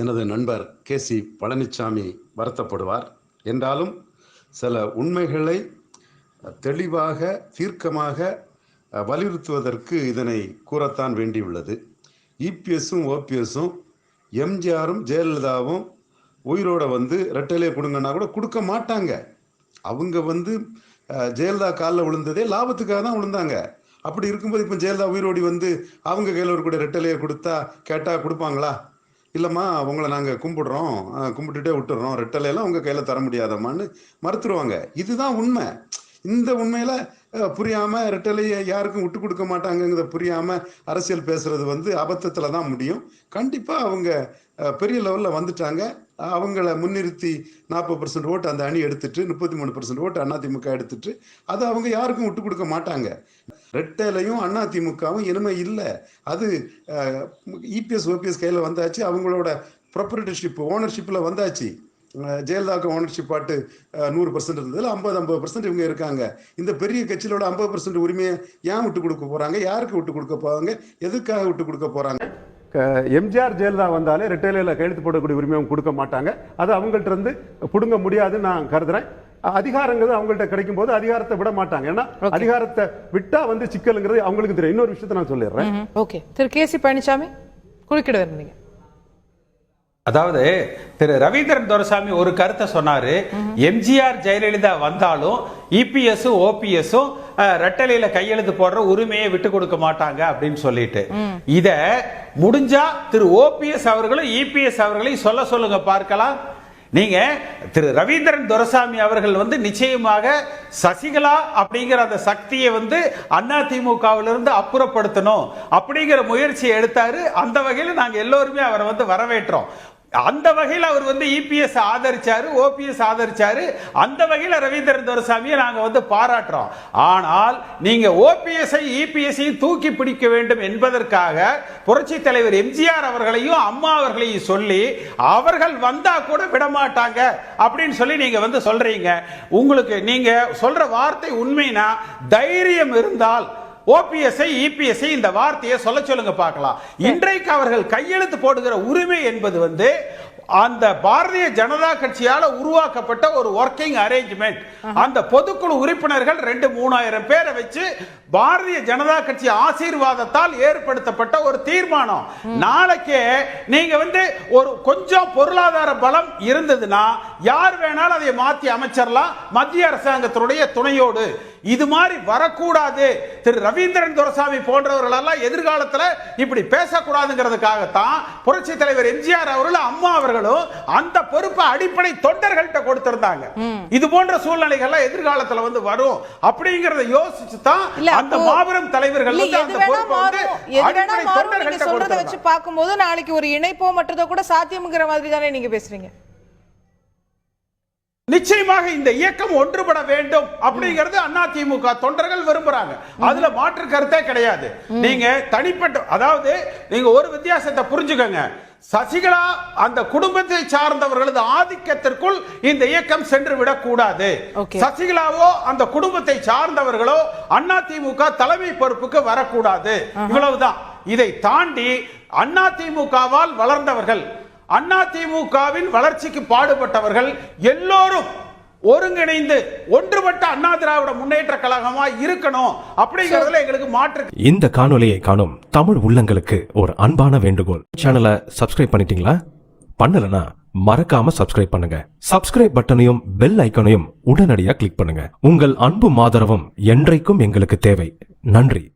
எனது நண்பர் K C Palaniswami வருத்தப்படுவார். என்றாலும் சில உண்மைகளை தெளிவாக தீர்க்கமாக வலியுறுத்துவதற்கு இதனை கூறத்தான் வேண்டியுள்ளது. இபிஎஸும் ஓபிஎஸும் எம்ஜிஆரும் ஜெயலலிதாவும் உயிரோட வந்து ரெட்டலே கொடுங்கன்னா கூட கொடுக்க மாட்டாங்க. அவங்க வந்து ஜெயலலிதா காலில் விழுந்ததே லாபத்துக்காக தான் விழுந்தாங்க. அப்படி இருக்கும்போது இப்போ ஜெயலலிதா உயிரோடி வந்து அவங்க கையில் ஒரு கூட ரெட்டலையை கொடுத்தா கேட்டால் கொடுப்பாங்களா? இல்லைம்மா உங்களை நாங்கள் கும்பிடுறோம். கும்பிட்டுட்டே விட்டுறோம். ரெட்டலையெல்லாம் உங்கள் கையில் தர முடியாதம்மான்னு மறுத்துருவாங்க. இதுதான் உண்மை. இந்த உண்மையில் புரியாமல் ரெட்டலையை யாருக்கும் விட்டு கொடுக்க மாட்டாங்கங்கிறத புரியாமல் அரசியல் பேசுறது வந்து அபத்தத்தில் தான் முடியும். கண்டிப்பாக அவங்க பெரிய லெவலில் வந்துட்டாங்க. அவங்கள முன்னிறுத்தி நாற்பது பர்சன்ட் ஓட்டு அந்த அணி எடுத்துட்டு முப்பத்தி மூணு பர்சன்ட் ஓட்டு அதிமுக எடுத்துட்டு அதை அவங்க யாருக்கும் விட்டு கொடுக்க மாட்டாங்க. ரெட்டலையும் அதிமுகவும் இனிமே இல்லை. அது இபிஎஸ் ஓபிஎஸ் கையில் வந்தாச்சு. அவங்களோட ப்ரொப்பரேட்டர்ஷிப் ஓனர்ஷிப்பில் வந்தாச்சு. ஜெயலலிதாவுக்கு ஓனர்ஷிப் பாட்டு நூறு பர்சன்ட் இருந்ததில் ஐம்பது ஐம்பது பர்சன்ட் இவங்க இருக்காங்க. இந்த பெரிய கட்சியிலோட ஐம்பது பர்சன்ட் உரிமையை ஏன் விட்டு கொடுக்க போகிறாங்க யாருக்கு விட்டு கொடுக்க போகிறாங்க எதுக்காக விட்டு கொடுக்க போகிறாங்க எம்ஜிஆர் ஜெயலலிதா வந்தாலே ரெட்டையில கையெழுத்து போடக்கூடிய உரிமை அவங்க கொடுக்க மாட்டாங்க. அது அவங்கள்ட்ட இருந்து பிடுங்க முடியாதுன்னு நான் கருதுறேன். அதிகாரங்கிறது அவங்கள்ட்ட கிடைக்கும் போது அதிகாரத்தை விட மாட்டாங்க. ஏன்னா அதிகாரத்தை விட்டா வந்து சிக்கலுங்கிறது அவங்களுக்கு தெரியும். இன்னொரு விஷயத்தை நான் சொல்லிடுறேன். Okay. Thiru K C Palaniswami குறுக்கிட விரும்புறீங்க. அதாவது திரு ரவீந்திரன் துரைசாமி ஒரு கருத்தை சொன்னாரு. எம்ஜிஆர் ஜெயலலிதா வந்தாலும் இபிஎஸும் ஓபிஎஸும் ரெட்டலையில கையெழுத்து போடுற உரிமையை விட்டு கொடுக்க மாட்டாங்க அப்படின்னு சொல்லிட்டு. இத முடிஞ்சா திரு ஓபிஎஸ் அவர்களும் இபிஎஸ் அவர்களையும் சொல்ல சொல்லுங்க பார்க்கலாம். நீங்க திரு ரவீந்திரன் துரைசாமி அவர்கள் வந்து நிச்சயமாக சசிகலா அப்படிங்கிற அந்த சக்தியை வந்து அதிமுகவிலிருந்து அப்புறப்படுத்தணும் அப்படிங்கிற முயற்சியை எடுத்தாரு. அந்த வகையில் நாங்க எல்லோருமே அவரை வந்து வரவேற்றோம். அந்த வகையில் அவர் வந்து இபிஎஸ் ஆதரிச்சாரு ஓபிஎஸ் ஆதரிச்சாரு. அந்த வகையில் ரவீந்திரன் துரசாமியை நாங்கள் வந்து பாராட்டுறோம். ஆனால் நீங்கள் ஓபிஎஸ்ஐ இபிஎஸ்ஐயும் தூக்கி பிடிக்க வேண்டும் என்பதற்காக புரட்சி தலைவர் எம்ஜிஆர் அவர்களையும் அம்மா அவர்களையும் சொல்லி அவர்கள் வந்தா கூட விட மாட்டாங்க அப்படின்னு சொல்லி நீங்க வந்து சொல்றீங்க. உங்களுக்கு நீங்க சொல்ற வார்த்தை உண்மைனா தைரியம் இருந்தால் ஓபிஎஸ்ஐ இபிஎஸ்ஐ இந்த வார்த்தையை சொல்ல சொல்லுங்க பார்க்கலாம். இன்றைக்கு அவர்கள் கையெழுத்து போடுகிற உரிமை என்பது வந்து அந்த பாரதிய ஜனதா கட்சியால உருவாக்கப்பட்ட ஒரு ஒர்க்கிங் அரேஞ்ச்மெண்ட் அந்த பொதுக்குழு உறுப்பினர்கள் ரெண்டு மூணாயிரம் பேரை வச்சு பாரதிய ஜனதா கட்சி ஆசீர்வாதத்தால் ஏற்படுத்தப்பட்ட ஒரு தீர்மானம். நாளைக்கே நீங்க வந்து ஒரு கொஞ்சம் பொருளாதார பலம் இருந்ததுன்னா யார் வேணாலும் அதை மாத்தி அமைச்சிடலாம் மத்திய அரசாங்கத்தினுடைய துணையோடு. இது மாதிரி வரக்கூடாது. திரு ரவீந்திரன் துரைசாமி போன்றவர்கள் எல்லாம் எதிர்காலத்துல இப்படி பேசக்கூடாதுங்கிறதுக்காகத்தான் புரட்சி தலைவர் எம்ஜிஆர் அவர்களும் அம்மா அவர்களும் அந்த பொறுப்பை அடிப்படை தொண்டர்கள்ட்ட கொடுத்திருந்தாங்க. இது போன்ற சூழ்நிலைகள்லாம் எதிர்காலத்துல வந்து வரும். அப்படிங்கறத யோசிச்சு தான் அந்த மாபெரும் தலைவர்கள் வந்து அந்த பொறுப்பை வந்து அடிப்படை தொண்டர்கள்ட்ட சொல்றத வச்சு கொடுத்திருந்தாங்க பார்க்கும்போது நாளைக்கு ஒரு இணைப்போ மற்றதோ கூட சாத்தியம்ங்கிற மாதிரி தானே நீங்க பேசுறீங்க? நிச்சயமாக இந்த இயக்கம் ஒன்றுபட வேண்டும் அப்படிங்கிறது அதிமுக தொண்டர்கள் விரும்புறாங்க. அதுல மாற்று கருத்தே கிடையாது. நீங்க தனிப்பட்ட அதாவது நீங்க ஒரு வித்தியாசத்தை புரிஞ்சுக்கங்க. சசிகலா அந்த குடும்பத்தை சார்ந்தவர்களது ஆதிக்கத்திற்குள் இந்த இயக்கம் சென்று விடக்கூடாது. சசிகலாவோ அந்த குடும்பத்தை சார்ந்தவர்களோ அதிமுக தலைமை பொறுப்புக்கு வரக்கூடாது. இவ்வளவுதான். இதை தாண்டி அதிமுகவால் வளர்ந்தவர்கள் அண்ணா திமுகவின் வளர்ச்சிக்கு பாடுபட்டவர்கள் எல்லோரும் ஒருங்கிணைந்து ஒன்றுபட்ட அண்ணா திராவிட முன்னேற்ற கழகமா இருக்கணும் அப்படிங்கறதுல எங்களுக்கு மாற்று இந்த காணொலியை காணும் தமிழ் உள்ளங்களுக்கு ஒரு அன்பான வேண்டுகோள். சேனலை சப்ஸ்கிரைப் பண்ணிட்டீங்களா? பண்ணலனா மறக்காம சப்ஸ்கிரைப் பண்ணுங்க. சப்ஸ்கிரைப் பட்டனையும் பெல் ஐக்கனையும் உடனடியாக கிளிக் பண்ணுங்க. உங்கள் அன்பு மாதரவும் என்றைக்கும் எங்களுக்கு தேவை. நன்றி.